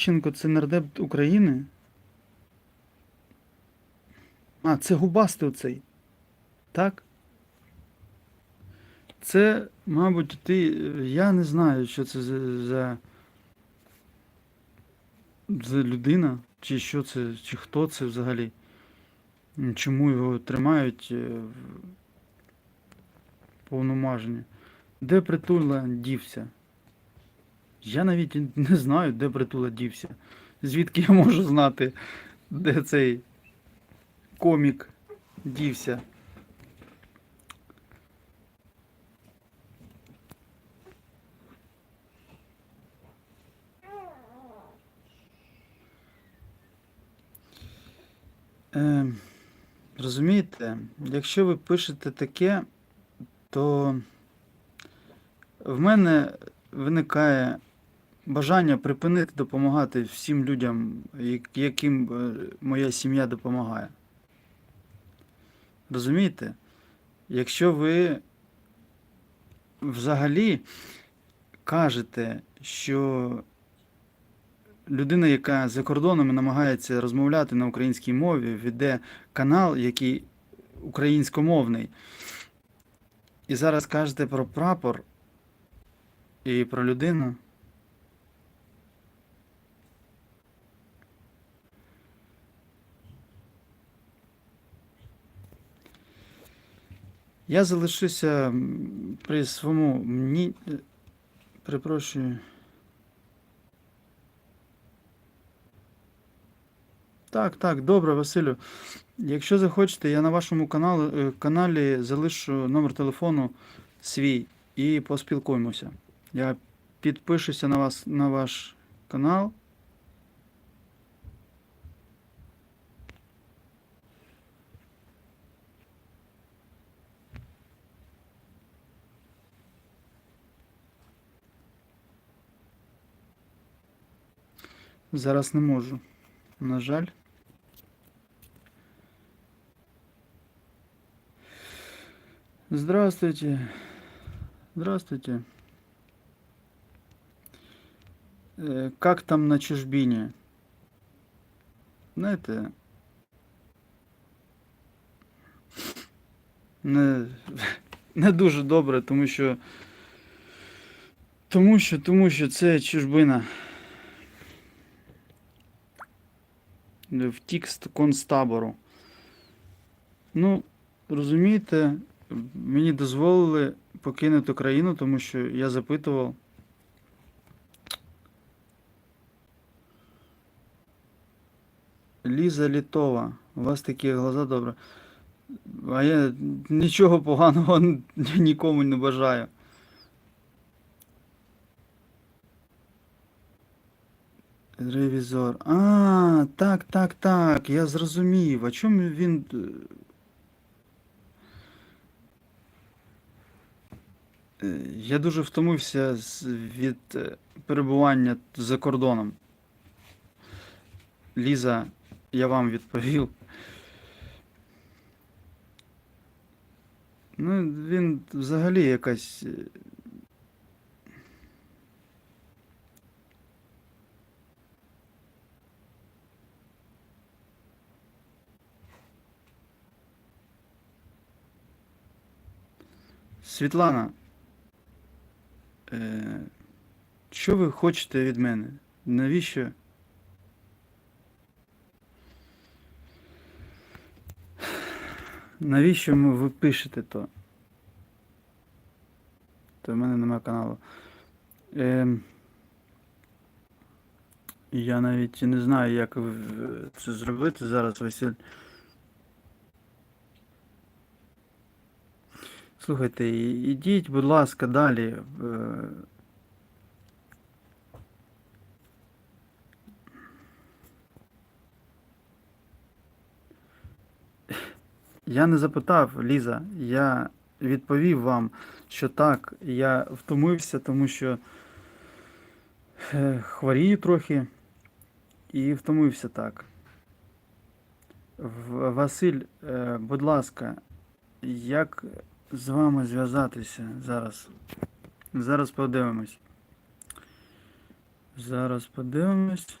Ющенко це нардеп України? А, це губастий оцей. Так? Це, мабуть, ти. Я не знаю, що це за, за, за людина, чи що це, чи хто це взагалі. Чому його тримають е, в повномаженні? Де притула дівся? Я навіть не знаю, де притула дівся. Звідки я можу знати, де цей комік дівся? Е, розумієте, якщо ви пишете таке, то в мене виникає бажання припинити допомагати всім людям, яким е, моя сім'я допомагає. Розумієте? Якщо ви взагалі кажете, що людина, яка за кордоном намагається розмовляти на українській мові, веде канал, який українськомовний, і зараз кажете про прапор і про людину. Я залишуся при своєму мні... е, Перепрошую. Так, так, добре, Василю. Якщо захочете, я на вашому каналі, е, каналі залишу номер телефону свій і поспілкуємося. Я підпишуся на вас на ваш канал. Зараз не можу. На жаль. Здравствуйте. Здравствуйте. Э, Как там на чужбині? Знаєте, не, не дуже добре, тому що. Тому що, тому що це чужбина. Втік з концтабору. Ну, розумієте, мені дозволили покинути країну, тому що я запитував. Ліза Літова, у вас такі глаза добре. А я нічого поганого нікому не бажаю. Ревізор. А, так, так, так, я зрозумів. А чому він. е, Е, Я дуже втомився від е, перебування за кордоном. Ліза, я вам відповів. Ну, він взагалі якась. Світлана, е, що ви хочете від мене? Навіщо? Навіщо ви пишете то? То в мене немає каналу. Е, я навіть не знаю, як це зробити зараз, Василь. Слухайте, ідіть, будь ласка, далі. Е, Я не запитав, Ліза, я відповів вам, що так, я втомився, тому що е, хворію трохи і втомився так. Василь, е, будь ласка, як з вами зв'язатися зараз? Зараз подивимось. Зараз подивимось.